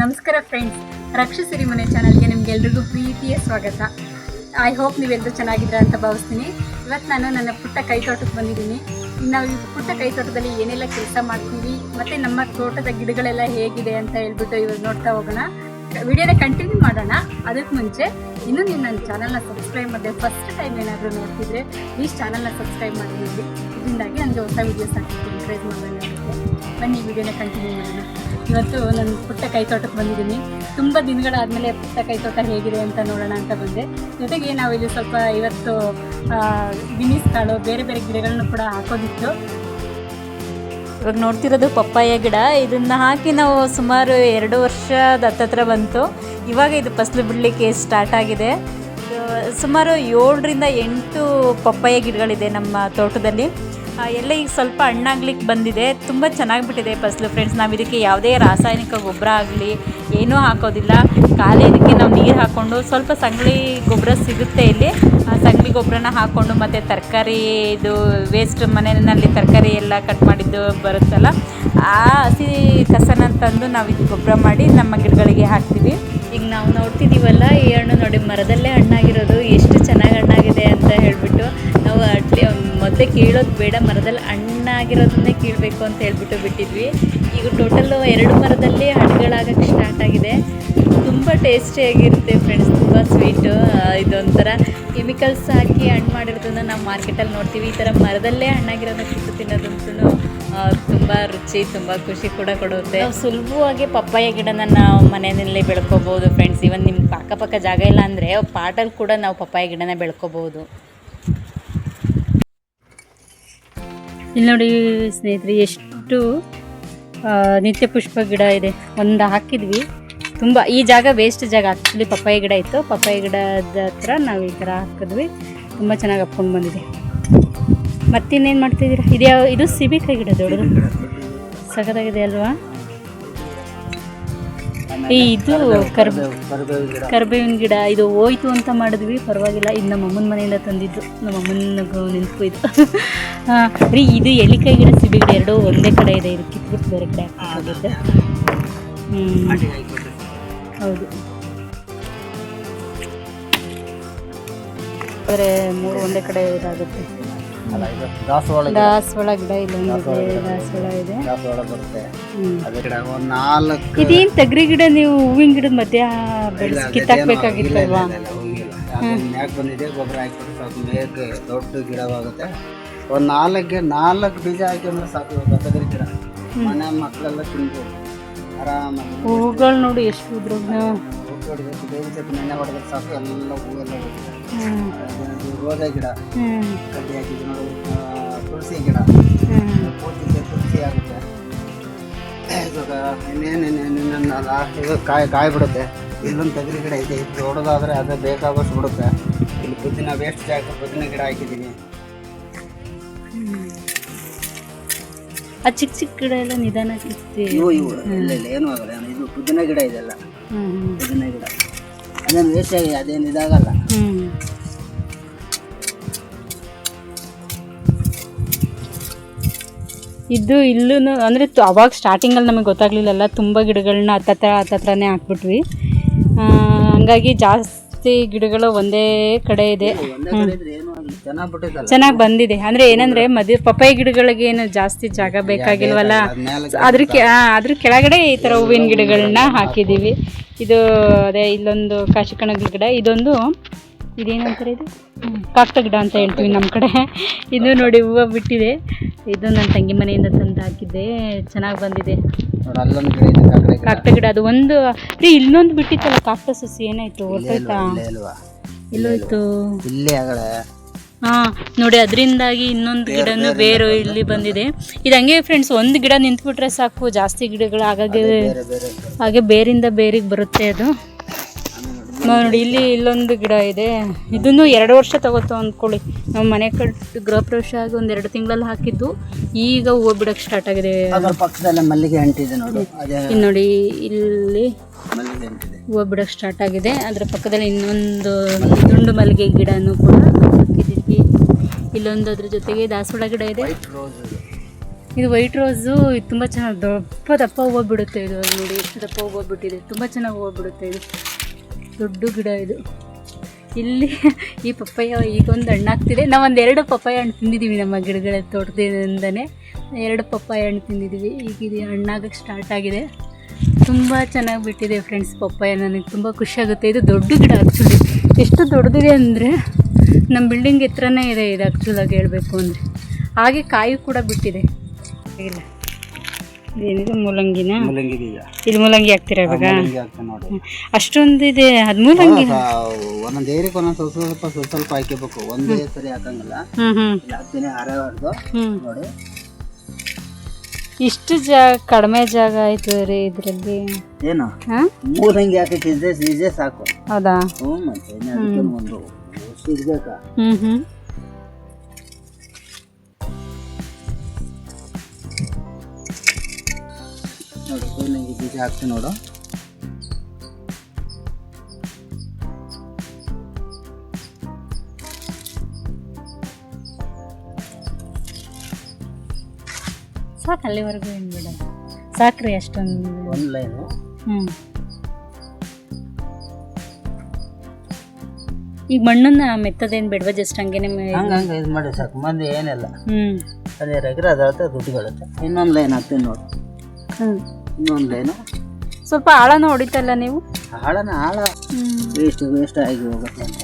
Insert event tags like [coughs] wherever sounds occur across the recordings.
ನಮಸ್ಕಾರ ಫ್ರೆಂಡ್ಸ್ ರಕ್ಷಸಿರಿ ಮನೆ ಚಾನಲ್ಗೆ ನಿಮ್ಗೆಲ್ರಿಗೂ ಪ್ರೀತಿಯ ಸ್ವಾಗತ. ಐ ಹೋಪ್ ನೀವೆಲ್ಲರೂ ಚೆನ್ನಾಗಿದ್ದೀರಾ ಅಂತ ಭಾವಿಸ್ತೀನಿ. ಇವತ್ತು ನಾನು ನನ್ನ ಪುಟ್ಟ ಕೈ ತೋಟಕ್ಕೆ ಬಂದಿದ್ದೀನಿ. ನಾವು ಈ ಪುಟ್ಟ ಕೈ ತೋಟದಲ್ಲಿ ಏನೆಲ್ಲ ಕೆಲಸ ಮಾಡ್ತೀವಿ, ಮತ್ತು ನಮ್ಮ ತೋಟದ ಗಿಡಗಳೆಲ್ಲ ಹೇಗಿದೆ ಅಂತ ಹೇಳ್ಬಿಟ್ಟು ಇವಾಗ ನೋಡ್ತಾ ಹೋಗೋಣ. ವಿಡಿಯೋನ ಕಂಟಿನ್ಯೂ ಮಾಡೋಣ. ಅದಕ್ಕೆ ಮುಂಚೆ ಇನ್ನೂ ನೀವು ನನ್ನ ಚಾನಲ್ನ ಸಬ್ಸ್ಕ್ರೈಬ್ ಮಾಡಿದೆ ಫಸ್ಟ್ ಟೈಮ್ ಏನಾದರೂ ನೋಡ್ತಿದ್ರೆ ಪ್ಲೀಸ್ ಚಾನಲ್ನ ಸಬ್ಸ್ಕ್ರೈಬ್ ಮಾಡಿ ಇದರಿಂದಾಗಿ ನನಗೆ ಹೊಸ ವೀಡಿಯೋಸ್ ಹಾಕಿರ್ತೀನಿ ಎನ್ಕರೇಜ್ ಮಾಡೋಣ ಬನ್ನಿ ವಿಡಿಯೋನ ಕಂಟಿನ್ಯೂ ಮಾಡೋಣ. ಇವತ್ತು ನನ್ನ ಪುಟ್ಟ ಕೈ ತೋಟಕ್ಕೆ ಬಂದಿದ್ದೀನಿ. ತುಂಬ ದಿನಗಳಾದಮೇಲೆ ಪುಟ್ಟ ಕೈ ತೋಟ ಹೇಗಿದೆ ಅಂತ ನೋಡೋಣ ಅಂತ ಬಂದೆ. ಜೊತೆಗೆ ನಾವು ಇಲ್ಲಿ ಸ್ವಲ್ಪ ಇವತ್ತು ಬಿನಿಸ್ ಕಾಳು, ಬೇರೆ ಬೇರೆ ಗಿಡಗಳನ್ನು ಕೂಡ ಹಾಕೋದಿತ್ತು. ಇವಾಗ ನೋಡ್ತಿರೋದು ಪಪ್ಪಾಯ ಗಿಡ. ಇದನ್ನು ಹಾಕಿ ನಾವು ಸುಮಾರು ಎರಡು ವರ್ಷದ ಹತ್ತತ್ರ ಬಂತು. ಇವಾಗ ಇದು ಫಸಲು ಬಿಡಲಿಕ್ಕೆ ಸ್ಟಾರ್ಟ್ ಆಗಿದೆ. ಸುಮಾರು ಏಳರಿಂದ ಎಂಟು ಪಪ್ಪಾಯ ಗಿಡಗಳಿದೆ ನಮ್ಮ ತೋಟದಲ್ಲಿ. ಎಲ್ಲ ಈಗ ಸ್ವಲ್ಪ ಹಣ್ಣಾಗ್ಲಿಕ್ಕೆ ಬಂದಿದೆ. ತುಂಬ ಚೆನ್ನಾಗಿ ಬಿಟ್ಟಿದೆ ಫಸಲು ಫ್ರೆಂಡ್ಸ್. ನಾವು ಇದಕ್ಕೆ ಯಾವುದೇ ರಾಸಾಯನಿಕ ಗೊಬ್ಬರ ಆಗಲಿ, ಏನೂ ಹಾಕೋದಿಲ್ಲ. ಖಾಲಿ ಇದಕ್ಕೆ ನಾವು ನೀರು ಹಾಕ್ಕೊಂಡು ಸ್ವಲ್ಪ ಸಂಗಳಿ ಗೊಬ್ಬರ ಸಿಗುತ್ತೆ ಇಲ್ಲಿ. ಆ ಸಂಗಳಿ ಗೊಬ್ಬರನ ಹಾಕ್ಕೊಂಡು ಮತ್ತು ತರಕಾರಿ ಇದು ವೇಸ್ಟ್ ಮನೆಯಲ್ಲಿ ತರಕಾರಿ ಎಲ್ಲ ಕಟ್ ಮಾಡಿದ್ದು ಬರುತ್ತಲ್ಲ, ಆ ಹಸಿ ಕಸನ ತಂದು ನಾವು ಇದು ಗೊಬ್ಬರ ಮಾಡಿ ನಮ್ಮ ಗಿಡಗಳಿಗೆ ಹಾಕ್ತೀವಿ. ಈಗ ನಾವು ನೋಡ್ತಿದ್ದೀವಲ್ಲ ಈ ಹಣ್ಣು ನೋಡಿ ಮರದಲ್ಲೇ ಹಣ್ಣಾಗಿರೋದು, ಎಷ್ಟು ಚೆನ್ನಾಗಿ ಮೊದಲೇ ಕೀಳೋದು ಬೇಡ, ಮರದಲ್ಲಿ ಹಣ್ಣಾಗಿರೋದನ್ನೇ ಕೀಳಬೇಕು ಅಂತ ಹೇಳ್ಬಿಟ್ಟು ಬಿಟ್ಟಿದ್ವಿ. ಈಗ ಟೋಟಲ್ಲು ಎರಡು ಮರದಲ್ಲಿ ಹಣ್ಣುಗಳಾಗಕ್ಕೆ ಸ್ಟಾರ್ಟ್ ಆಗಿದೆ. ತುಂಬ ಟೇಸ್ಟಿಯಾಗಿರುತ್ತೆ ಫ್ರೆಂಡ್ಸ್ ತುಂಬ ಸ್ವೀಟು ಇದೊಂಥರ ಕೆಮಿಕಲ್ಸ್ ಹಾಕಿ ಹಣ್ಣು ಮಾಡಿರೋದನ್ನ ನಾವು ಮಾರ್ಕೆಟಲ್ಲಿ ನೋಡ್ತೀವಿ. ಈ ಥರ ಮರದಲ್ಲೇ ಹಣ್ಣಾಗಿರೋದನ್ನ ಕಿತ್ತು ತಿನ್ನೋದಂತೂ ತುಂಬ ರುಚಿ, ತುಂಬ ಖುಷಿ ಕೂಡ ಕೊಡುತ್ತೆ. ನಾವು ಸುಲಭವಾಗಿ ಪಪ್ಪಾಯ ಗಿಡನ ನಾವು ಮನೆಯಲ್ಲೇ ಬೆಳ್ಕೋಬೋದು ಫ್ರೆಂಡ್ಸ್ ಇವನ್ ನಿಮ್ಮ ಅಕ್ಕಪಕ್ಕ ಜಾಗ ಇಲ್ಲ ಅಂದರೆ ಪಾಟಲ್ಲಿ ಕೂಡ ನಾವು ಪಪ್ಪಾಯ ಗಿಡನ ಬೆಳ್ಕೊಬೋದು. ಇಲ್ಲಿ ನೋಡಿ ಸ್ನೇಹಿತರೆ, ಎಷ್ಟು ನಿತ್ಯ ಪುಷ್ಪ ಗಿಡ ಇದೆ. ಒಂದು ಹಾಕಿದ್ವಿ. ತುಂಬ, ಈ ಜಾಗ ವೇಸ್ಟ್ ಜಾಗ. ಆ್ಯಕ್ಚುಲಿ ಪಪ್ಪಾಯಿ ಗಿಡ ಇತ್ತು. ಪಪ್ಪಾಯಿ ಗಿಡದ ಹತ್ರ ನಾವು ಈ ಥರ ಹಾಕಿದ್ವಿ. ತುಂಬ ಚೆನ್ನಾಗಿ ಹಪ್ಕೊಂಡು ಬಂದಿದೆ. ಮತ್ತಿನ್ನೇನು ಮಾಡ್ತಿದ್ದೀರಾ? ಇದು ಯಾವ ಇದು ಸಿಬಿಕಾಯಿ ಗಿಡ ದೊಡ್ಡದು ಸಖತ್ತಾಗಿದೆ ಅಲ್ವಾ? ಈ ಇದು ಕರ್ಬ ಕರ್ಬೇವಿನ ಗಿಡ. ಇದು ಹೋಯ್ತು ಅಂತ ಮಾಡಿದ್ವಿ, ಪರವಾಗಿಲ್ಲ. ಇದು ನಮ್ಮ ಅಮ್ಮನ ಮನೆಯಿಂದ ತಂದಿದ್ದು ನಮ್ಮ ಅಮ್ಮನ ನೆನಪು ಇದು. [laughs] ಹಾಂ, ರೀ, ಇದು ಎಲಿಕಾಯಿ ಗಿಡ? ಸಿಬಿ ಗಿಡ ಎರಡು ಒಂದೇ ಕಡೆ ಇದೆ. ಇದು ಕಿತ್ಬಿಟ್ಟು ಬೇರೆ ಕಡೆ ಹ್ಞೂ ಹೌದು. ಬೇರೆ ಮೂರು ಒಂದೇ ಕಡೆ ಇದಾಗುತ್ತೆ. ಇದು ದಾಸವಾಳ ಗಿಡ. ದಾಸವಾಳ ಗಿಡ ದಾಸವಾಳ ಇದೆ. ದಾಸವಾಳ ಬರುತ್ತೆ. ಹ್ಞೂ ಅದೇ ಗಿಡ ಒಂದು ನಾಲ್ಕು ಇದೇನು ತಗರಿ ಗಿಡ ನೀವು ಹೂವಿನ ಗಿಡದ ಮಧ್ಯ ಇಲ್ಲ, ಬೆಳೆಸಿ ಅದೇನೋ ಕಿತ್ತಾಕ್ಬೇಕಾಗಿತ್ತಲ್ವಾ ಇಲ್ಲ, ಇಲ್ಲ, ಹೋಗಿಲ್ಲ. ಅದು ಮ್ಯಾಕ್ ಬಂದಿದೆ ಗೊಬ್ಬರ ಹಾಕಿ ಸಾಕು ಮೇಕೆ ದೊಡ್ಡ ಗಿಡವಾಗುತ್ತೆ. ಒಂದು ನಾಲ್ಕು ನಾಲ್ಕು ಬೀಜ ಹಾಕಿದ್ರೆ ಸಾಕು ತಗ್ರಿ ಗಿಡ. ಮನೆ ಮಕ್ಕಳೆಲ್ಲ ತಿನ್ಬೋದು. ಆರಾಮಾಗಿ ಹೂಗಳು ನೋಡಿ ಎಷ್ಟು ಉದ್ರು ಹೂ ಹೊಡಿಬೇಕು ಬೇವಿನ ಸೊಪ್ಪು ನೆನೆ ಹೊಡೆದ್ರೆ ಸಾಕು ಎಲ್ಲ ಹೂವೆಲ್ಲ ಹೋಗುತ್ತೆ. ರೋಜಾ ಗಿಡ. ಕಡ್ಡಿ ಹಾಕಿದ್ರು ನೋಡಿ. ತುಳಸಿ ಗಿಡ. ಪೂಜೆಗೆ ತುಳಸಿ ಆಗುತ್ತೆ. ಇವಾಗ ಇನ್ನೇನು ಇದು ಕಾಯಿ ಕಾಯಿ ಬಿಡುತ್ತೆ ಇಲ್ಲೊಂದು ತಗರಿ ಗಿಡ ಇದೆ. ಇದು ದೊಡ್ಡದಾದ್ರೆ ಅದೇ ಬೇಕಾಗೋಷ್ಟು ಬಿಡುತ್ತೆ ಇಲ್ಲಿ ಪುದಿನ ವೇಸ್ಟ್ ಜಾಗ ಪುದಿನ ಗಿಡ ಹಾಕಿದ್ದೀನಿ. ಆ ಚಿಕ್ಕ ಚಿಕ್ಕ ಗಿಡ ಎಲ್ಲ ನಿಧಾನ ಇವು ಇವು. ಇಲ್ಲ ಇಲ್ಲ ಏನೂ ಆಗಲ್ಲ. ಇದು ಪುದಿನ ಗಿಡ ಇದೆಲ್ಲ. ಪುದಿನ ಪುದೀನ ಗಿಡ. ಅದೇನು ವೇಸ್ಟ್ ಆಗಿ ಅದೇನು ಇದಾಗಲ್ಲ. ಇದು ಇಲ್ಲೂ ಅಂದರೆ ಅವಾಗ ಸ್ಟಾರ್ಟಿಂಗಲ್ಲಿ ನಮಗೆ ಗೊತ್ತಾಗಲಿಲ್ಲಲ್ಲ ತುಂಬ ಗಿಡಗಳನ್ನ ಹತ್ತತ್ರ ಹತ್ತತ್ರನೇ ಹಾಕ್ಬಿಟ್ವಿ. ಹಂಗಾಗಿ ಜಾಸ್ತಿ ಗಿಡಗಳು ಒಂದೇ ಕಡೆ ಇದೆ. ಚೆನ್ನಾಗಿ ಬಂದಿದೆ. ಅಂದರೆ ಏನಂದರೆ ಮದುವೆ ಪಪ್ಪಾಯಿ ಗಿಡಗಳಿಗೆ ಏನು ಜಾಸ್ತಿ ಜಾಗ ಬೇಕಾಗಿಲ್ವಲ್ಲ? ಅದ್ರ ಕೆ ಅದ್ರ ಕೆಳಗಡೆ ಈ ಥರ ಹೂವಿನ ಗಿಡಗಳನ್ನ ಹಾಕಿದ್ದೀವಿ ಇದು ಅದೇ ಇಲ್ಲೊಂದು ಕಾಶಿ ಕಣಗಿನ ಗಿಡ. ಇದೊಂದು ಇದೇನಂತಾರೆ ಇದು? ಕಾಕ್ಟ ಗಿಡ ಅಂತ ಹೇಳ್ತೀವಿ ನಮ್ಮ ಕಡೆ. ಇದು ನೋಡಿ ಹೂವು ಬಿಟ್ಟಿದೆ. ಇದು ನನ್ನ ತಂಗಿ ಮನೆಯಿಂದ ತಂದು ಹಾಕಿದ್ದೆ. ಚೆನ್ನಾಗಿ ಬಂದಿದೆ. ಕಾಕ್ಟ ಗಿಡ ಅದು ಒಂದು ರೀ ಇಲ್ಲೊಂದು ಬಿಟ್ಟಿತ್ತಲ್ಲ ಕಾಕ್ಟ ಸಸಿ ಏನಾಯ್ತು? ಹೊರಟೋಯ್ತಾ ಇಲ್ಲೋಯ್ತು ಇಲ್ಲೇ ಹಾಂ ನೋಡಿ ಅದರಿಂದಾಗಿ ಇನ್ನೊಂದು ಗಿಡನು ಬೇರು ಇಲ್ಲಿ ಬಂದಿದೆ. ಇದು ಹಂಗೆ ಫ್ರೆಂಡ್ಸ್ ಒಂದು ಗಿಡ ನಿಂತ್ಬಿಟ್ರೆ ಸಾಕು. ಜಾಸ್ತಿ ಗಿಡಗಳು ಬೇರೆ ಹಾಗೆ ಬೇರಿಂದ ಬೇರಿಗೆ ಬರುತ್ತೆ ಅದು. ನೋಡಿ ಇಲ್ಲಿ ಇಲ್ಲೊಂದು ಗಿಡ ಇದೆ. ಇದನ್ನು ಎರಡು ವರ್ಷ ತಗೋತು ಅಂದ್ಕೊಳ್ಳಿ. ನಮ್ಮ ಮನೆ ಕಟ್ಟು ಗೃಹ ಪ್ರವೇಶ ಆಗಿ ಒಂದು ಎರಡು ತಿಂಗಳಲ್ಲಿ ಹಾಕಿದ್ದು. ಈಗ ಹೂವು ಬಿಡಕ್ಕೆ ಸ್ಟಾರ್ಟ್ ಆಗಿದೆ. ಅದರ ಪಕ್ಕದಲ್ಲೇ ಮಲ್ಲಿಗೆ ಅಂಟಿದೆ ನೋಡಿ. ಅದೇ ಇನ್ನು ನೋಡಿ ಇಲ್ಲಿ ಮಲ್ಲಿಗೆ ಅಂಟಿದೆ ಹೂವು ಬಿಡಕ್ಕೆ ಸ್ಟಾರ್ಟ್ ಆಗಿದೆ. ಅದರ ಪಕ್ಕದಲ್ಲಿ ಇನ್ನೊಂದು ದುಂಡು ಮಲ್ಲಿಗೆ ಗಿಡನೂ ಕೂಡ ಹಾಕಿದ್ದೀವಿ. ಇಲ್ಲೊಂದು ಅದ್ರ ಜೊತೆಗೆ ದಾಸವಾಳ ಗಿಡ ಇದೆ. ಇದು ಇದು ವೈಟ್ ರೋಸು. ಇದು ತುಂಬ ಚೆನ್ನಾಗಿ ದಪ್ಪ ದಪ್ಪ ಹೂವು ಬಿಡುತ್ತೆ ಇದು ನೋಡಿ. ಎಷ್ಟು ದಪ್ಪ ಹೂವು ಬಿಟ್ಟಿದೆ. ತುಂಬ ಚೆನ್ನಾಗಿ ಹೂವು ಬಿಡುತ್ತೆ ಇದು. ದೊಡ್ಡ ಗಿಡ ಇದು. ಇಲ್ಲಿ ಈ ಪಪ್ಪಾಯ ಈಗೊಂದು ಹಣ್ಣಾಗ್ತಿದೆ. ನಾವು ಎರಡು ಪಪ್ಪಾಯ ಹಣ್ಣು ತಿಂದಿದ್ದೀವಿ ನಮ್ಮ ಗಿಡಗಳ ತೋಟದಿಂದನೇ. ಎರಡು ಪಪ್ಪಾಯ ಹಣ್ಣು ತಿಂದಿದ್ದೀವಿ ಈಗ ಇದು ಹಣ್ಣಾಗಕ್ಕೆ ಸ್ಟಾರ್ಟ್ ಆಗಿದೆ. ತುಂಬ ಚೆನ್ನಾಗಿ ಬಿಟ್ಟಿದೆ ಫ್ರೆಂಡ್ಸ್ ಪಪ್ಪಾಯ. ನನಗೆ ತುಂಬ ಖುಷಿಯಾಗುತ್ತೆ ಇದು ದೊಡ್ಡ ಗಿಡ ಆ್ಯಕ್ಚುಲಿ ಎಷ್ಟು ದೊಡ್ಡದಿದೆ ಅಂದರೆ ನಮ್ಮ ಬಿಲ್ಡಿಂಗ್ ಹತ್ರನೇ ಇದೆ ಇದು ಆ್ಯಕ್ಚುಲಾಗಿ ಹೇಳಬೇಕು ಅಂದರೆ. ಹಾಗೆ ಕಾಯಿ ಕೂಡ ಬಿಟ್ಟಿದೆ. ಇಲ್ಲ. ಇದೇನಿದೆ ಮೂಲಂಗಿನ? ಮೂಲಂಗಿ ಬೀಜ ಇದು ಮೂಲಂಗಿ ಹಾಕ್ತೀರಾ ಇವಾಗ? ಮೂಲಂಗಿ ಹಾಕ್ತಾನೆ ನೋಡಿ. ಅಷ್ಟೊಂದು ಇದೆ ಅದು ಮೂಲಂಗಿ ಒಂದೊಂದು ಏರಿಕೆ ಒಂದೊಂದ್ ಸ್ವಲ್ಪ ಸ್ವಲ್ಪ ಸ್ವಲ್ಪ ಸ್ವಲ್ಪ ಹಾಕಿಬೇಕು. ಒಂದೇ ಸರಿ ಹಾಕಂಗಿಲ್ಲ. ಹಾಕ್ತೀನಿ ನೋಡಿ. ಇಷ್ಟು ಜಾಗ ಕಡಿಮೆ ಜಾಗ ಆಯ್ತು ರೀ ಇದರಲ್ಲಿ. ಏನು? ಮೂಲಂಗಿ ಹಾಕಕ್ಕಿದ್ರೆ ಈಜೆ ಸಾಕು. ಹೌದಾ? ಹ್ಞೂ ಮತ್ತೆ ಒಂದು ಹ್ಞೂ ಹ್ಞೂ ಬೀಜ ಹಾಕ್ತೀನಿ ನೋಡು. ಸಾಕು ಅಲ್ಲಿವರೆಗೂ ಏನು ಬೇಡ. ಸಾಕ್ರಿ ಅಷ್ಟೊಂದು. ಒಂದು ಲೈನು ಹ್ಞೂ ಈಗ ಮಣ್ಣನ್ನ ಮೆತ್ತದೇನು ಬಿಡ್ವ ಜಸ್ಟ್ ಹಂಗೆ ನಿಮ್ಮ ಹಂಗೆ ಹಂಗೆ ಇದು ಮಾಡಿ ಸಾಕು. ಮಂದಿ ಏನಿಲ್ಲ. ಹ್ಞೂ ಅದೇ ರಗರ ಅದಾಗುತ್ತೆ ದುಡ್ಡುಗಳುತ್ತೆ ಇನ್ನೊಂದು ಲೈನ್ ಹಾಕ್ತೀನಿ ನೋಡಿ. ಹ್ಞೂ ಇನ್ನೊಂದು ಲೈನು ಸ್ವಲ್ಪ ಆಳನ ಹೊಡಿತಲ್ಲ ನೀವು? ಆಳನ ಆಳ. ವೇಸ್ಟ್ ವೇಸ್ಟ್ ಆಗಿ ಹೋಗುತ್ತೆ ಅಂತ.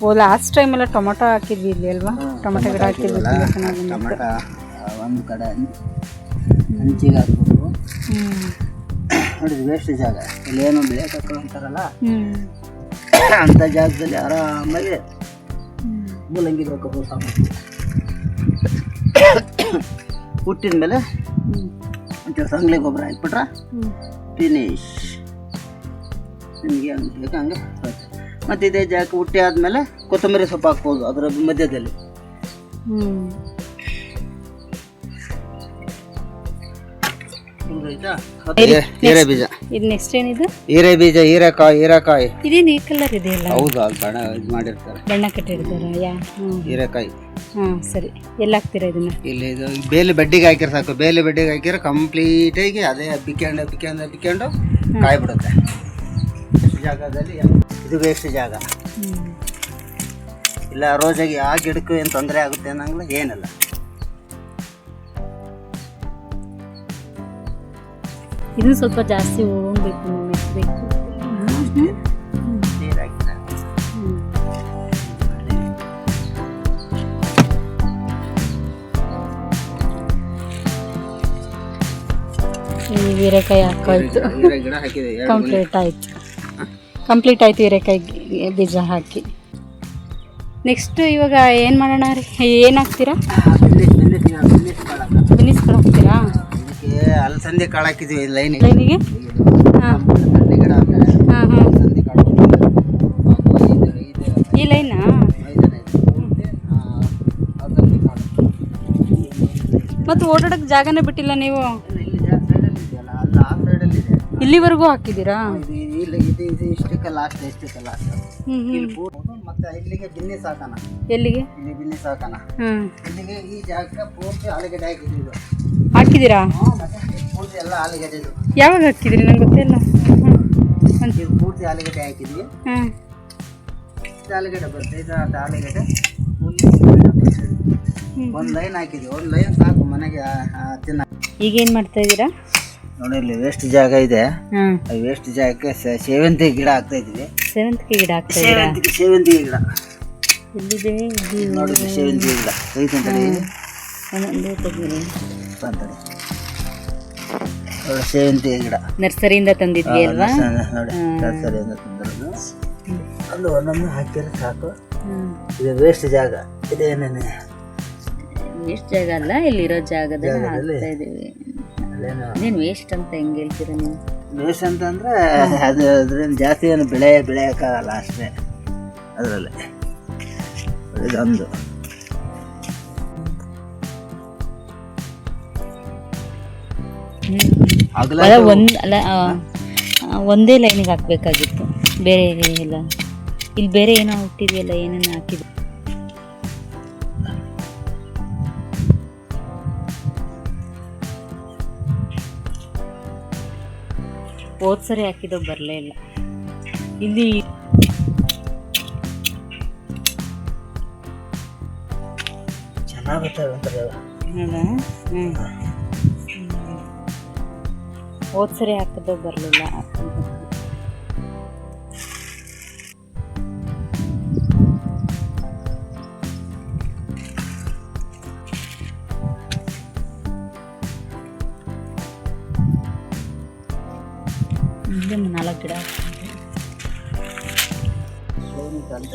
ಓ ಲಾಸ್ಟ್ ಟೈಮ್ ಎಲ್ಲ ಟೊಮೊಟೊ ಹಾಕಿದ್ವಿ ಇಲ್ಲಿ ಅಲ್ವಾ? ಟೊಮೆಟೊ ಗಿಡ ಹಾಕಿದ್ವಿ ತುಂಬ ಚೆನ್ನಾಗಿ ಬಂದಿತ್ತು. ಟೊಮಟ ಒಂದು ಕಡೆ ಹಂಚಿಗೆ ಹಾಕ್ಬೇಕು ಹ್ಮ್. ನೋಡಿ ವೇಸ್ಟ್ ಜಾಗ. ಇಲ್ಲಿ ಏನು ಬೆಳೆಯಕ್ಕೆ ಅಂತಾರಲ್ಲ? ಹ್ಮ್. [coughs] ಅಂಥ ಜಾಗದಲ್ಲಿ ಆರಾಮಾಗಿ ಮೂಲಂಗಿ ಬೇಕು ಸಾಕು ಹುಟ್ಟಿದ ಮೇಲೆ ಒಂಚೂರು ಸಂಗ್ಲೆ ಗೊಬ್ಬರ ಹಾಕ್ಬಿಟ್ರೆ? ಫಿನಿಶ್ ನಿಮಗೆ ಹಂಗೆ ಬೇಕು? ಹಂಗೆ ಮತ್ತು ಇದೇ ಜಾಕ್ ಹುಟ್ಟಿ ಆದಮೇಲೆ ಕೊತ್ತಂಬರಿ ಸೊಪ್ಪು ಹಾಕ್ಬೋದು ಅದರ ಮಧ್ಯದಲ್ಲಿ. ಹೀರೆ ಬೀಜ. ಇದು ನೆಕ್ಸ್ಟ್ ಏನಿದು? ಹೀರೆ ಬೀಜ ಹೀರೆಕಾಯಿ ಹೀರೆಕಾಯಿ. ಇದೇನು ಈ ಕಲರ್ ಇದೆಯಲ್ಲ? ಹೌದು ಅದು ಬಣ ಇದು ಮಾಡಿರ್ತಾರೆ. ಬಣ್ಣ ಕಟ್ಟಿರ್ತಾರ ಯಾ? ಹೀರೆಕಾಯಿ. ಹಾಂ ಸರಿ ಎಲ್ಲಿ ಹಾಕ್ತೀರಾ ಇದನ್ನ? ಇಲ್ಲಿ ಇದು ಬೇಲಿ ಬಡ್ಡಿಗೆ ಹಾಕಿರ ಸಾಕು. ಬೇಲಿ ಬಡ್ಡಿಗೆ ಕಂಪ್ಲೀಟ್ ಆಗಿ ಅದೇ ಬಿಕ್ಕೊಂಡು ಬಿಕ್ಕೊಂಡು ಬಿಕ್ಕೊಂಡು ಕಾಯಿ ಬಿಡುತ್ತೆ ಜಾಗದಲ್ಲಿ ಇದು ವೇಸ್ಟ್ ಜಾಗ. ಇಲ್ಲ ರೋಜಾಗಿ ಆ ಗಿಡಕ್ಕೂ ಏನು ತೊಂದರೆ ಆಗುತ್ತೆ ಅನ್ನಂಗಿಲ್ಲ ಏನಿಲ್ಲ. ಇದು ಸ್ವಲ್ಪ ಜಾಸ್ತಿ ಹೋಗ್ಬೇಕು ಮೆಚ್ಚಬೇಕು ಹೀರೆಕಾಯಿ ಹಾಕೋಯ್ತು. ಕಂಪ್ಲೀಟ್ ಆಯ್ತು. ಕಂಪ್ಲೀಟ್ ಆಯ್ತು ಹೀರೆಕಾಯಿ ಬೀಜ ಹಾಕಿ. ನೆಕ್ಸ್ಟ್ ಇವಾಗ ಏನು ಮಾಡೋಣ ರೀ? ಏನು ಹಾಕ್ತೀರಾ? ಬಿನ್ನಿಸ್ ಕಾಳು. ಹಾಕ್ತೀರಾ? ಅಲಸಂದಿ ಕಾಳು ಹಾಕಿದ್ವಿ ಲೈನಿಗೆ. ಲೈನಿಗೆ? ಹಾಂ. ಹಾಂ. ಹಾಂ ಈ ಲೈನಾ? ಮತ್ತು ಓಡಾಡೋಕ್ಕೆ ಜಾಗನೇ ಬಿಟ್ಟಿಲ್ಲ ನೀವು? ಇಲ್ಲಿವರೆಗೂ ಹಾಕಿದ್ದೀರಾ? ಇದು ಇಲ್ಲ ಇದು ಇದು ಇಷ್ಟಕ್ಕೆ ಲಾಸ್ಟ್ ಇಷ್ಟಕ್ಕೆ ಲಾಸ್ಟ್ ಹ್ಞೂ ಇಲ್ಲಿ ಪೂರ್ತಿ ಮತ್ತೆ ಇಲ್ಲಿಗೆ ಬಿನ್ನಿ ಹಾಕೋಣ ಎಲ್ಲಿಗೆ? ಇಲ್ಲಿ ಬಿನ್ನಿ ಹಾಕೋಣ ಹ್ಮ್. ಇಲ್ಲಿಗೆ ಈ ಜಾಗಕ್ಕೆ ಪೂರ್ತಿ ಆಲೂಗಡ್ಡೆ ಹಾಕಿದ್ವಿ ಇದು ಹಾಕಿದ್ದೀರಾ? ಹ್ಞೂ, ಮತ್ತೆ ಪೂರ್ತಿ ಎಲ್ಲ ಆಲೂಗಡ್ಡೆ ಇದು. ಯಾವಾಗ ಹಾಕಿದ್ರಿ ನಂಗೆ ಗೊತ್ತಿಲ್ಲ. ಇದು ಪೂರ್ತಿ ಆಲೂಗಡ್ಡೆ ಹಾಕಿದ್ವಿ ಹಾಂ ಇದು ಆಲೂಗಡ್ಡೆ ಬರುತ್ತೆ ಇದು ಅದು ಆಲೂಗಡ್ಡೆ ಒಂದು ಲೈನ್ ಹಾಕಿದ್ವಿ ಒಂದು ಲೈನ್ ಸಾಕು ಮನೆಗೆ ತಿನ್ನ. ಈಗೇನು ಮಾಡ್ತಾ ಇದ್ದೀರಾ? ನೋಡಿ ಇಲ್ಲಿ ವೇಸ್ಟ್ ಜಾಗ ಇದೆ. ಆ ವೇಸ್ಟ್ ಜಾಗಕ್ಕೆ ಸೇ- ಸೇವಂತಿಗೆ ಗಿಡ ಹಾಕ್ತಾ ಇದ್ವಿ. ಸೇವಂತಿಗೆ ಗಿಡ ಹಾಕ್ತಾ ಸೇವಂತಿಗೆ ಸೇವಂತಿಗೆ ಗಿಡ. ಎಲ್ಲಿದೆ ಇದು ನೋಡಿ ಇಲ್ಲಿ ಸೇವಂತಿಗೆ ಗಿಡ. ಐತೆ ಅಂತೇಳಿ ಒಂದೊಂದೇ ತೆಗೀರಿ ಅಂತೇಳಿ ನೋಡಿ ಸೇವಂತಿಗೆ ಗಿಡ. ನರ್ಸರಿಯಿಂದ ತಂದಿದ್ವಿ ಅಲ್ವಾ? ನೋಡಿ ಸರಿ ಅಂತ ತಂದಿರೋದು. ಅಲ್ಲಿ ಒಂದೊಂದು ಹಾಕಿದ್ರೆ ಸಾಕು. ಹ್ಮ್. ಇದು ವೇಸ್ಟ್ ಜಾಗ. ಇದೇನೇನೆ? ವೇಸ್ಟ್ ಜಾಗ ಅಲ್ಲ ಇಲ್ಲಿರೋ ಜಾಗದಲ್ಲಿ ಜಾಗದಲ್ಲಿ? ಹಾಕ್ತಾ ಇದೀವಿ ಇದೇನು ವೇಸ್ಟ್ ಅಂತ ಹೆಂಗ್ ಹೇಳ್ತೀರ ನೀವು? ವೇಸ್ಟ್ ಅಂತಂದ್ರೆ ಅದು ಅದ್ರಿಂದ ಜಾಸ್ತಿ ಏನು ಬೆಳೆ ಬೆಳೆಯೋಕ್ಕಾಗಲ್ಲ ಅಷ್ಟೇ ಅದರಲ್ಲಿ. ಇದೊಂದು. ಅಲ್ಲ ಒಂದ್ ಅಲ್ಲ ಲೈನಿಗೆ ಹಾಕ್ಬೇಕಾಗಿತ್ತು. ಬೇರೆ ಎಲ್ಲ ಇಲ್ಲಿ ಬೇರೆ ಏನೋ ಹುಟ್ಟಿದೆಯಲ್ಲ ಏನೇನು ಹಾಕಿದ್ವಿ ಹೋದ್ ಸರಿ ಹಾಕಿದ್ದು ಬರಲೇ ಇಲ್ಲ. ಇಲ್ಲಿ ಹೋದ್ಸರಿ ಒಂಥರ ಹೋದ್ ಸರಿ ಹಾಕಿದ್ದು ಬರಲಿಲ್ಲ. ಇಲ್ಲಿ ನಾಲ್ಕು ಗಿಡ ಅಂತ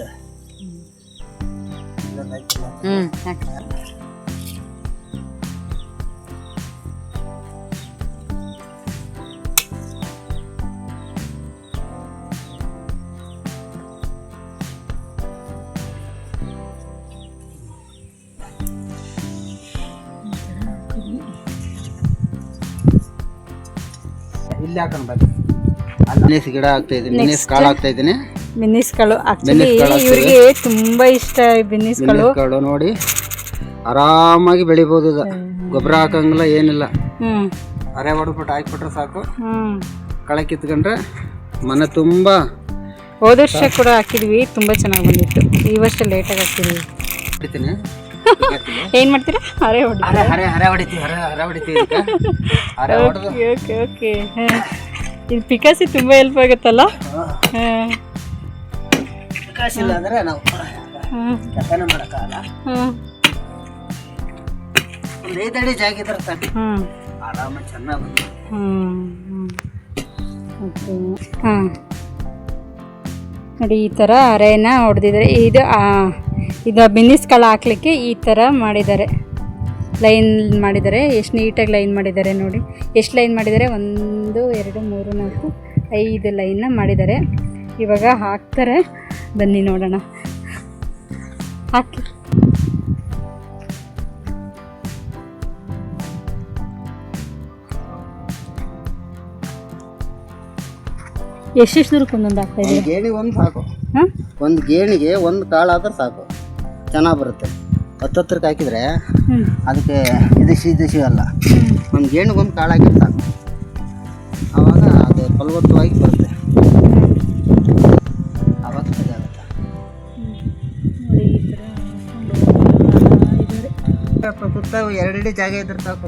ಹ್ಞೂ ಹಾಕಿ ಇಲ್ಲಿ ಹಾಕೊಂಡು ಬನ್ನಿ ಮಿನಿಸ್ ಗಿಡ ಹಾಕ್ತಾ ಇದ್ದೀನಿ. ಮಿನಿಸ್ ಕಾಳು ಆಗ್ತಾ ಇದ್ದೀನಿ. ಮಿನಿಸ್ ಆಕ್ಚುಲಿ ಬೆನ್ನಿಸ್ಕಾಳು ಹಾಕ್ತೀವಿ. ಇವರಿಗೆ ತುಂಬಾ ಇಷ್ಟ ಈ ಬಿನ್ನಿಸ್ಗಳು ಮಿನಿಸ್ ಕಾಳು ನೋಡಿ. ಆರಾಮಾಗಿ ಬೆಳಿಬೋದು ಇದು. ಗೊಬ್ಬರ ಹಾಕಂಗಿಲ್ಲ ಏನಿಲ್ಲ. ಹ್ಮ್. ಅರೆ ಹೊಡ್ಬಿಟ್ಟು ಹಾಕ್ಬಿಟ್ರೆ ಸಾಕು. ಹ್ಮ್. ಕಳೆ ಕಿತ್ಕೊಂಡ್ರೆ ಮನೆ ತುಂಬ ಹೋದ ವರ್ಷ ಕೂಡ ಹಾಕಿದ್ವಿ ತುಂಬಾ ಚೆನ್ನಾಗಿ ಬಂದಿತ್ತು. ಈ ವರ್ಷ ಲೇಟಾಗಿ ಹಾಕಿದ್ವಿ. ಹೊಡಿತೀನಿ. [laughs] ಏನ್ ಮಾಡ್ತೀರಾ? ಅರೆ ಹೊಡಿ ಹರೆ ಹರೆ ಹರೆ ಹೊಡಿತೀವಿ ಹರೆ ಹರೆ ಹೊಡಿತೀವಿ ಇದಕ್ಕೆ ಹರೆ ಹೊಡೆದು. ಓಕೆ ಓಕೆ ಇದು ಪಿಕಾಸಿ ತುಂಬಾ ಹೆಲ್ಪ್ ಆಗುತ್ತಲ್ಲ? ಹ್ಮ್ ಕಾಸಿಲ್ಲ ಅಂದ್ರೆ ನಾವು ಹ್ಮ್ ಕೆಲಸನೇ ಮಾಡೋಕ್ಕಾಗಲ್ಲ. ಹ್ಮ್ ಒಂದು ಐದು ಅಡಿ ಜಾಗ ಇದ್ರೆ ಸಾಕು ಹ್ಮ್ ಆರಾಮಾಗಿ ಚೆನ್ನಾಗಿ ಬಂದು. ಹ್ಮ್ ಓಕೆ. ಹಾಂ. ನೋಡಿ ಈ ಥರ ಅರೆನ ಹೊಡೆದಿದ್ದಾರೆ. ಇದು ಇದು ಬಿನ್ನಿಸ್ಗಳು ಹಾಕ್ಲಿಕ್ಕೆ ಈ ಥರ ಮಾಡಿದ್ದಾರೆ. ಲೈನ್ ಮಾಡಿದ್ದಾರೆ ಎಷ್ಟು ನೀಟಾಗಿ ಲೈನ್ ಮಾಡಿದ್ದಾರೆ ನೋಡಿ. ಎಷ್ಟು ಲೈನ್ ಮಾಡಿದ್ದಾರೆ? ಒಂದು ಎರಡು ಮೂರು ನಾಲ್ಕು ಐದು ಲೈನ್ನ ಮಾಡಿದ್ದಾರೆ. ಇವಾಗ ಹಾಕ್ತಾರೆ. ಬನ್ನಿ ನೋಡೋಣ. ಹಾಕಿ. ಎಷ್ಟೆಷ್ಟು ದೂರಕ್ಕೆ ಒಂದೊಂದು ಹಾಕ್ತಾ ಒಂದು ಇದ್ದೀರಾ ಗೇಣಿಗೆ ಒಂದು ಸಾಕು. ಒಂದು ಗೇಣಿಗೆ ಒಂದು ಕಾಳು ಆದ್ರೆ ಸಾಕು. ಚೆನ್ನಾಗಿ ಬರುತ್ತೆ. ಹತ್ತತ್ರಕ್ಕೆ ಹಾಕಿದ್ರೆ ಅದಕ್ಕೆ ಇದಿಸಿ ಇದಿಸಿ ಅಲ್ಲ. ಒಂದು ಗೇಣಿಗೊಂದು ಕಾಳು ಹಾಕಿದ್ರೆ ಸಾಕು ಆವಾಗ ಅದು ಫಲವತ್ತವಾಗಿ ಬರುತ್ತೆ. ಆವಾಗ ಸರಿ ಆಗುತ್ತೆ. ಎರಡಡಿ ಜಾಗ ಇದ್ರೆ ಸಾಕು.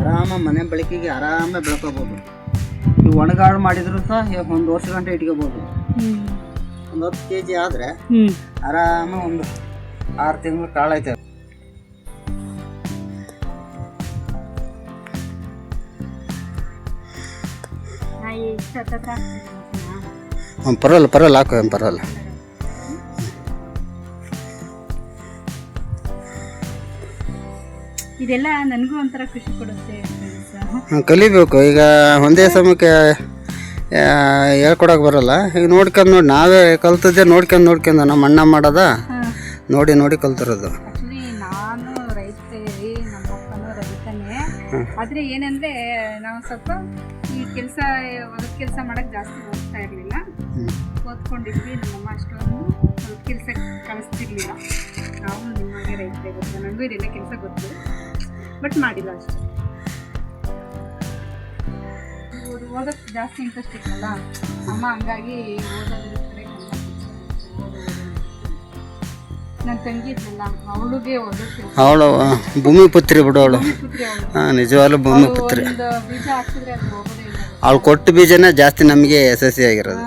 ಆರಾಮ ಮನೆ ಬೆಳಕಿಗೆ ಆರಾಮ ಬೆಳ್ಕೋಬೋದು. ನೀವು ಒಣಗಾಳು ಮಾಡಿದ್ರು ಸಹ ಒಂದು ವರ್ಷ ಗಂಟೆ ಇಟ್ಕೋಬೋದು. ಒಂದು ಹತ್ತು ಕೆ ಜಿ ಆದರೆ ಆರಾಮ ಒಂದು ಆರು ತಿಂಗಳು ಕಾಳಾಯ್ತದೆ. ಹ್ಞೂ ಪರವಾಗಿಲ್ಲ ಪರವಾಗಿಲ್ಲ ಹಾಕು ಏನು ಪರವಾಗಿಲ್ಲ. ಇದೆಲ್ಲ ನನಗೂ ಒಂಥರ ಖುಷಿ ಕೊಡುತ್ತೆ. ಹ್ಮ್, ಕಲಿಬೇಕು. ಈಗ ಒಂದೇ ಸಮಯಕ್ಕೆ ಹೇಳ್ಕೊಡೋಕೆ ಹೇಳ್ಕೊಡಕ್ಕೆ ಬರಲ್ಲ. ಈಗ ನೋಡ್ಕೊಂಡು ನೋಡಿ ನಾವೇ ಕಲ್ತದ್ದೆ ನೋಡ್ಕೊಂಡು ನೋಡ್ಕೊಂಡು ನಮ್ಮ ಅಣ್ಣ ಮಾಡೋದ. ನೋಡಿ ನೋಡಿ ಕಲ್ತಿರೋದು. ನಾನು ರೈತ ನಮ್ಮ ಅಪ್ಪನೂ ರೈತನೇ ಆದರೆ ಏನಂದರೆ ನಾವು ಸ್ವಲ್ಪ ಕೆಲಸ ಹೊಲದ ಕೆಲಸ ಮಾಡೋಕ್ಕೆ ಜಾಸ್ತಿ ಹೋಗ್ತಾ ಇರಲಿಲ್ಲ. ಓದ್ಕೊಂಡಿದ್ವಿ ನಮ್ಮಮ್ಮ ಅಷ್ಟೊಂದು ಹೊಲದ ಕೆಲಸ ಕಳಿಸ್ತಿರ್ಲಿಲ್ಲ. ನಾವು ನಿಮಗೆ ರೈತರೇ ಗೊತ್ತು ನನಗೂ ಇದೆಲ್ಲ ಕೆಲಸ ಗೊತ್ತು ಬಟ್ ಮಾಡಿಲ್ಲ ಅಷ್ಟೇ. ಓದ್- ಓದೋಕ್ಕೆ ಜಾಸ್ತಿ ಇಂಟ್ರೆಸ್ಟ್ ಇತ್ತಲ್ಲ ಅಮ್ಮ ಹಂಗಾಗಿ ಓದೋದ್ರ ನನ್ನ ತಂಗಿ ಇದ್ನಲ್ಲ ಅವಳಿಗೆ ಓದೋಕ್ಕೆ ಅವಳು ಭೂಮಿ ಪುತ್ರಿ ಬಿಡು ಅವಳು. ಹಾಂ ನಿಜವಾಗ್ಲೂ ಭೂಮಿ ಪುತ್ರಿ. ಒಂದು ಬೀಜ ಹಾಕಿದ್ರೆ ಅದು ಹೋಗೋದೇ ಇಲ್ಲ. ಅವಳು ಕೊಟ್ಟು ಬೀಜನೇ ಜಾಸ್ತಿ ನಮಗೆ ಯಶಸ್ವಿ ಆಗಿರೋದು.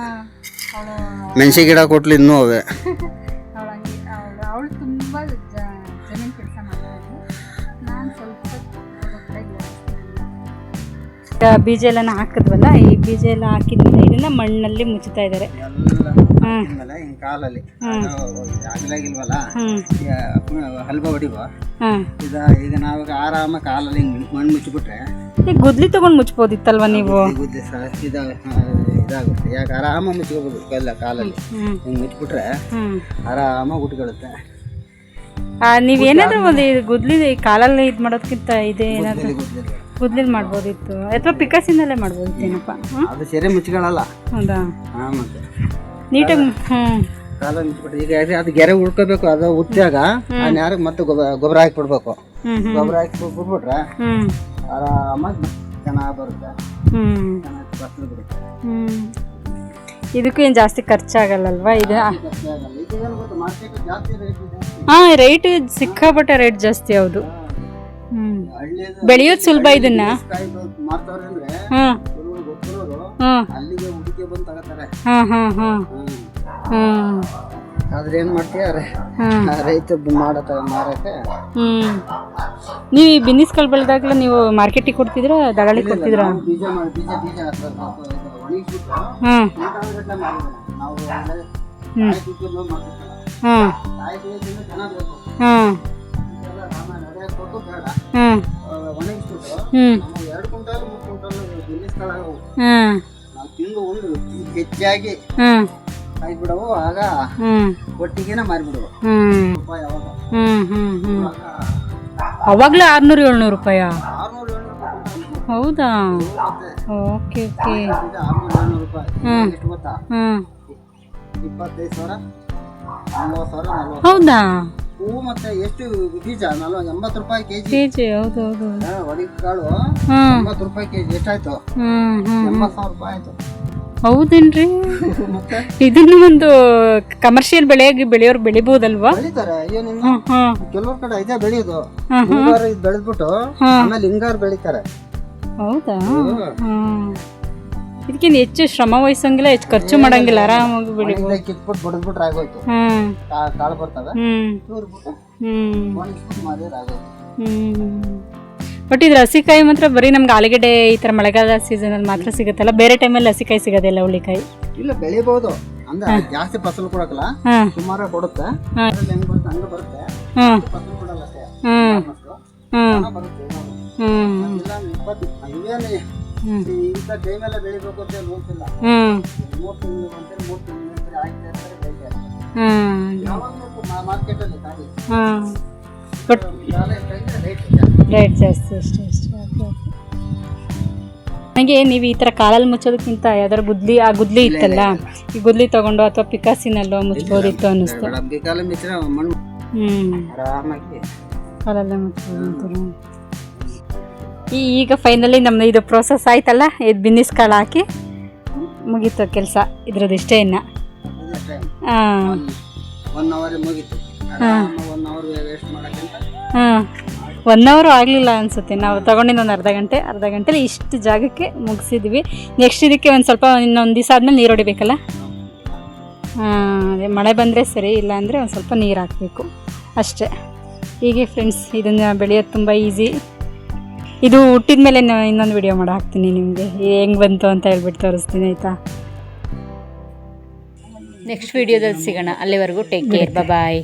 ಅವಳು ಮೆಣಸಿ ಗಿಡ ಕೊಟ್ಲು ಇನ್ನೂ ಅವೆ. [laughs] ಅವಳು ಹಂಗೆ ಅವಳು ಅವಳು ತುಂಬ ಜಮೀನು ಕೆಲಸ ಮಾಡ್ತಾಯಿದ್ಲು. ನಾನು ಸ್ವಲ್ಪ ಓದೋ ಬೀಜ ಎಲ್ಲ ಹಾಕಿದ್ವಲ್ಲ ಈ ಬೀಜ ಎಲ್ಲ ಹಾಕಿದ್ರೆ ಇದನ್ನ ಮಣ್ಣಲ್ಲಿ ಮುಚ್ಚುತ್ತಾ ಇದ್ದಾರೆ. ಆಮೇಲೆ ಹಿಂಗ್ ಕಾಲಲ್ಲಿ. ಆಗಲಾಗಿಲ್ವಲ್ಲ? ಹ್ಞೂ ಹಲ್ಬ ಹೊಡಿವ. ಇದ ಈಗ ನಾವಾಗ ಆರಾಮ ಕಾಲಲ್ಲಿ ಹಿಂಗೆ ಮಣ್ಣು ಮುಚ್ಚಿಬಿಟ್ರೆ ಈಗ ಗುದ್ಲಿ ತಗೊಂಡ್ ಮುಚ್ಬೋದಿತ್ತಲ್ವಾ ನೀವು? ಗುದ್ದೆ ಸಹ ಇದಾಗ ಇದಾಗುತ್ತೆ. ಯಾಕೆ ಆರಾಮ ಮುಚ್ಕೋಬೋದು ಕಲ್ಲ ಕಾಲಲ್ಲಿ? ಹಿಂಗ್ ಮುಚ್ಬಿಟ್ರೆ ಆರಾಮ ಉಟ್ಕೊಳ್ಳುತ್ತೆ ನೀವೇನಾದರೂ ಒಂದು ಇದು ಗುದ್ಲಿ ಕಾಲಲ್ಲಿ ಇದು ಮಾಡೋದಕ್ಕಿಂತ ಇದೆ ಏನಾದರೂ. ಗುದ್ಲಿ ಮಾಡ್ಬೋದಿತ್ತು. ಅಥವಾ ಪಿಕಾಸಿನಲ್ಲೇ ಮಾಡ್ಬೋದಿತ್ತೇನಪ್ಪ? ಅದು ಸೆರೆ ಮುಚ್ಕೊಳ್ಳಲ್ಲ. ಹೌದಾ? ಹಾಂ ಮತ್ತೆ. ನೀಟಾಗಿ ಹ್ಞೂ ಕಾಲ ಈಗ ಅದು- ಅದು ಗೆರೆ ಉಳ್ಕೋಬೇಕು ಅದು ಉಚ್ಚಾಗ ಆ ನ್ಯಾರಿಗೆ ಮತ್ತೆ ಗೊಬ್ಬರ ಗೊಬ್ಬರ ಹಾಕಿಬಿಡ್ಬೇಕು. ಗೊಬ್ಬರ ಹಾಕಿ ಬಿಡ್ಬಿಟ್ರೆ ಹ್ಞೂ ಆರಾಮಾಗಿ ಚೆನ್ನಾಗಿ ಬರುತ್ತೆ. ಚೆನ್ನಾಗಿ ಫಸಲು ಬಿಡುತ್ತೆ ಇದಕ್ಕೂ ಏನು ಜಾಸ್ತಿ ಖರ್ಚಾಗಲ್ಲಲ್ವಾ? ಇದು ಹಾಂ ರೇಟ್ ಸಿಕ್ಕಾಪಟ್ಟೆ ರೇಟ್ ಜಾಸ್ತಿ ಹೌದು. ಬೆಳೆಯೋದು ಸುಲಭ ಇದನ್ನ. ಹಾಂ ಹಾಂ ಹುಡುಕಿ ಬಂದು ತಗೋತಾರೆ. ಹಾಂ ಹಾಂ ಹಾಂ. ಹಾಂ ಆದ್ರೆ ಏನ್ ಮಾಡ್ತೀಯಾರೆ ರೈತ ಮಾಡತ್ತ ಮಾರಕ್ಕೆ? ಹ್ಞೂ ನೀವು ಈ ಬಿನ್ನಿಸ್ಗಳು ಬೆಳೆದಾಗಲೂ ನೀವು ಮಾರ್ಕೆಟಿಗೆ ಕೊಡ್ತಿದ್ರಾ ದಳ್ಳಾಳಿ ಕೊಡ್ತಿದ್ರ? ಬೀಜ ಮಾಡಿ ಬೀಜ ಬೀಜ ಹಾಂ ಹ್ಞೂ ಕಾಯಿ ತುಕ್ಕಿದ್ದು ಮಾಡ್ತಿರ್ತೀವಿ. ಹಾಂ ಕಾಯಿ ತುಕ್ಕಿದ್ದು ಚೆನ್ನಾಗ್ ಬೇಕು ಹಾಂ ಇದೆಲ್ಲ ರಾಮ ನಡೆಯಕ್ಕೆ ಕೊಟ್ಟು ಬೇಡ. ಹಾಂ ಆ, ಒಣಗಿಸ್ಬಿಟ್ಟು ಹ್ಞೂ ತಿಂದು ಉಂಡು ಹೆಚ್ಚಾಗಿ ಹ್ಮ್. ಕಾಯಿ ಬಿಡವು ಆಗ ಹ್ಞೂ ಒಟ್ಟಿಗೆನ ಮಾರಿಬಿಡುವು. ಹ್ಞೂ ರೂಪಾಯಿ ಹ್ಞೂ ಹ್ಞೂ ಇವಾಗ ಅವಾಗಲೇ ಆರುನೂರು ಏಳ್ನೂರು ರೂಪಾಯ? ಆರ್ನೂರು ಏಳ್ನೂರು ರೂಪಾಯಿ. ಹೌದಾ? Okay okay. ಈಗ ಆರ್ನೂರು ಏಳ್ನೂರು ರೂಪಾಯಿ. ಹ್ಮ್. ಎಷ್ಟು ಗೊತ್ತಾ? ಹ್ಞೂ ಇಪ್ಪತ್ತೈದು ಸಾವಿರ ನಲ್ವತ್ತು ಸಾವಿರ ನಲ್ವತ್ತು ಹೌದಾ? ಹೂವು ಮತ್ತೆ ಎಷ್ಟು ಬೀಜ ನಲ್ವ ಎಂಬತ್ತು ರೂಪಾಯಿ ಕೆಜಿ. ಕೆ ಜಿ ಹೌದು ಹೌದು. ಒಣಗಿ ಕಾಳು. ಎಂಬತ್ತು ರೂಪಾಯಿ ಕೆಜಿ. ಎಷ್ಟಾಯ್ತು? ಎಂಬತ್ತು ಸಾವಿರ ರೂಪಾಯಿ ಆಯ್ತು. ಹೌದೇನ್ರಿ? [laughs] ಇದನ್ನು ಒಂದು ಕಮರ್ಷಿಯಲ್ ಬೆಳೆಯಾಗಿ ಬೆಳೆಯೋರು ಬೆಳಿಬಹುದಲ್ವಾ ಬೆಳಿತಾರೆ. ಕೆಲವ್ರ ಕಡೆ ಇದೇ ಬೆಳೆಯೋದು. ಬೆಳೆದ್ಬಿಟ್ಟು ಆಮೇಲೆ ಹಿಂಗಾರು ಬೆಳಿತಾರೆ. ಹೌದಾ? ಹ್ಮ್ ಇದಕ್ಕೇನು ಹೆಚ್ಚು ಶ್ರಮ ವಹಿಸಂಗಿಲ್ಲ ಹೆಚ್ಚು ಖರ್ಚು ಮಾಡಂಗಿಲ್ಲ ಆರಾಮಾಗಿ ಬೆಳಿಬೋದು ಕಿತ್ಬಿಟ್ಟು ಬಡಿದ್ಬಿಟ್ರೆ ಆಗೋಯ್ತು. ಹ್ಮ್ ಕಾಳು ಬರ್ತದೆ? ಹ್ಮ್. ಹ್ಮ್. ಹ್ಮ್ ಬಟ್ ಇದು ಹಸಿಕಾಯಿ ಮಾತ್ರ ಬರೀ ನಮ್ಗೆ ಆಲೂಗಡ್ಡೆ ಈ ಥರ ಮಳೆಗಾಲ ಸೀಸನಲ್ಲಿ ಮಾತ್ರ ಸಿಗುತ್ತಲ್ಲ? ಬೇರೆ ಟೈಮಲ್ಲಿ ಹಸಿಕಾಯಿ ಸಿಗೋದಿಲ್ಲ ಹುಳಿಕಾಯಿ? ಇಲ್ಲ ಬೆಳಿಬಹುದು ಅಂದ್ರೆ ಜಾಸ್ತಿ ಫಸಲು ಕೊಡಕ್ಕಲ್ಲ. ಹಾಂ. ಸುಮಾರು ಕೊಡುತ್ತೆ. ಹೆಂಗ್ ಬರುತ್ತೆ ಹಂಗೆ ಬರುತ್ತೆ. ಫಸಲು ಕೊಡಲ್ಲ ಅಷ್ಟೇ. ಹ್ಮ್. ಹ್ಮ್. ಹ್ಮ್ ಇಂಥ ಟೈಮೆಲ್ಲ ಬೆಳಿಬೇಕು ಅಂತ ನೋಡ್ತಿಲ್ಲ. ಮೂರು ತಿಂಗಳು ಅಂತ ಮೂರು ತಿಂಗಳು ಅಂತ ಆಯ್ತು ಇರ್ತಾರೆ ಹ್ಮ್. ಯಾವಾಗಲೂ ಮಾರ್ಕೆಟಲ್ಲಿ ಹಾಂ ಬಟ್ ರೇಟ್ ಜಾಸ್ತಿ. ಅಷ್ಟೇ ಅಷ್ಟೇ ಓಕೆ ನನಗೆ ನೀವು ಈ ಥರ ಕಾಲಲ್ಲಿ ಮುಚ್ಚೋದಕ್ಕಿಂತ ಯಾವ್ದಾದ್ರು ಗುದ್ಲಿ ಆ ಗುದ್ಲಿ ಇತ್ತಲ್ಲ? ಈ ಗುದ್ಲಿ ತಗೊಂಡು ಅಥವಾ ಪಿಕಾಸಿನಲ್ಲೋ ಮುಚ್ಬೋದಿತ್ತು ಅನ್ನಿಸ್ತು. ಹ್ಞೂ ಕಾಲಲ್ಲೇ ಮುಚ್ಚೋದು ಅಂತೀರ. ಈ ಈಗ ಫೈನಲಿ ನಮ್ಮದು ಇದು ಪ್ರೋಸೆಸ್ ಆಯ್ತಲ್ಲ ಇದು ಬಿನ್ನಿಸ್ ಕಾಳು ಹಾಕಿ ಮುಗೀತು ಕೆಲಸ ಇದ್ರದ್ದು ಇಷ್ಟೇ ಇನ್ನು ಹಾಂ. ಹಾಂ. ಒನ್ ಅವರು ಆಗಲಿಲ್ಲ ಅನಿಸುತ್ತೆ. ನಾವು ತಗೊಂಡಿದ್ದು ಒಂದು ಅರ್ಧ ಗಂಟೆ. ಅರ್ಧ ಗಂಟೆಲಿ ಇಷ್ಟು ಜಾಗಕ್ಕೆ ಮುಗಿಸಿದ್ವಿ. ನೆಕ್ಸ್ಟ್ ಇದಕ್ಕೆ ಒಂದು ಸ್ವಲ್ಪ ಇನ್ನೊಂದು ದಿವಸ ಆದಮೇಲೆ ನೀರು ಹೊಡಿಬೇಕಲ್ಲ? ಹಾಂ ಅದೇ ಮಳೆ ಬಂದರೆ ಸರಿ ಇಲ್ಲ ಅಂದರೆ ಒಂದು ಸ್ವಲ್ಪ ನೀರು ಹಾಕಬೇಕು. ಅಷ್ಟೇ. ಹೀಗೆ ಫ್ರೆಂಡ್ಸ್ ಇದನ್ನು ಬೆಳೆಯೋದು ತುಂಬ ಈಸಿ ಇದು ಹುಟ್ಟಿದ ಮೇಲೆ ಇನ್ನೊಂದು ವಿಡಿಯೋ ಮಾಡಿ ಹಾಕ್ತೀನಿ ನಿಮಗೆ. ಹೆಂಗೆ ಬಂತು ಅಂತ ಹೇಳ್ಬಿಟ್ಟು ತೋರಿಸ್ತೀನಿ ಆಯಿತಾ? ನೆಕ್ಸ್ಟ್ ವಿಡಿಯೋದಲ್ಲಿ ಸಿಗೋಣ. ಅಲ್ಲಿವರೆಗೂ ಟೇಕ್ ಕೇರ್ ಬಾಯ್